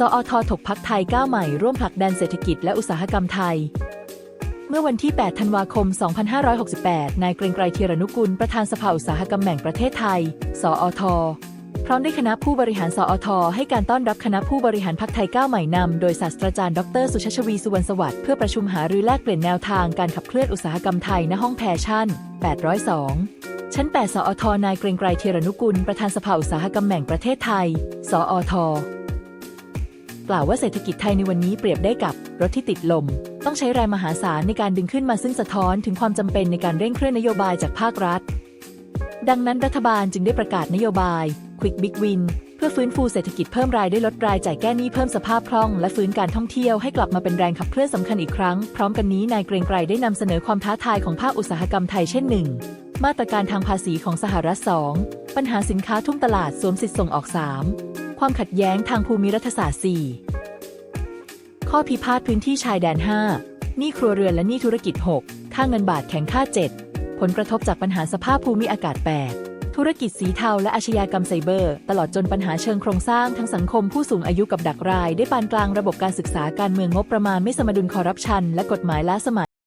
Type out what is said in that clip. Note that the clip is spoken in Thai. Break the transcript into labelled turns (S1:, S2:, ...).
S1: สอทถกพักไทยก้าวใหม่ร่วมผลักดันเศรษฐกิจและอุตสาหกรรมไทย เมื่อวันที่ 8 ธันวาคม 2568 นายเกรงไกรเทียรนุกุล ประธานสภาอุตสาหกรรมแห่งประเทศไทย สอทพร้อมด้วยคณะผู้บริหารสอทให้การต้อนรับคณะผู้บริหารพักไทยก้าวใหม่นำ โดยศาสตราจารย์ ดร สุชาชวี สุวรรณสวัสดิ์ เพื่อประชุมหารือแลกเปลี่ยนแนวทางการขับเคลื่อนอุตสาหกรรมไทยณห้องแพชชั่น 802 ชั้น 8 สอทนายเกรงไกรเทียรนุกุล ประธานสภาอุตสาหกรรมแห่งประเทศไทย สอท กล่าวว่าเศรษฐกิจไทยในวันนี้เปรียบได้กับรถที่ติดลม ต้องใช้แรงมหาศาลในการดึงขึ้นมาซึ่งสะท้อนถึงความจำเป็นในการเร่งเคลื่อนนโยบายจากภาครัฐ ดังนั้นรัฐบาลจึงได้ประกาศนโยบาย Quick Big Win เพื่อฟื้นฟูเศรษฐกิจเพิ่มรายได้ลดรายจ่ายแก้หนี้เพิ่มสภาพคล่อง และฟื้นการท่องเที่ยวให้กลับมาเป็นแรงขับเคลื่อนสำคัญอีกครั้ง พร้อมกันนี้นายเกรงไกรได้นำเสนอความท้าทายของภาคอุตสาหกรรมไทยเช่นหนึ่งมาตรการทางภาษีของสหรัฐ 2 ปัญหาสินค้าทุ่มตลาดสวมสิทธิ์ส่งออก 3 ความขัดแย้งทางภูมิรัฐศาสตร์ 4 ข้อพิพาทพื้นที่ชายแดน 5 หนี้ครัวเรือนและหนี้ธุรกิจ 6 ค่าเงินบาทแข็งค่า 7 ผลกระทบจากปัญหาสภาพภูมิอากาศ 8 ธุรกิจสีเทาและอาชญากรรมไซเบอร์ ตลอดจนปัญหาเชิงโครงสร้างทั้งสังคมผู้สูงอายุกับดักราย ได้ปานกลางระบบการศึกษาการเมืองงบประมาณไม่สมดุลคอร์รัปชันและกฎหมายล้าสมัย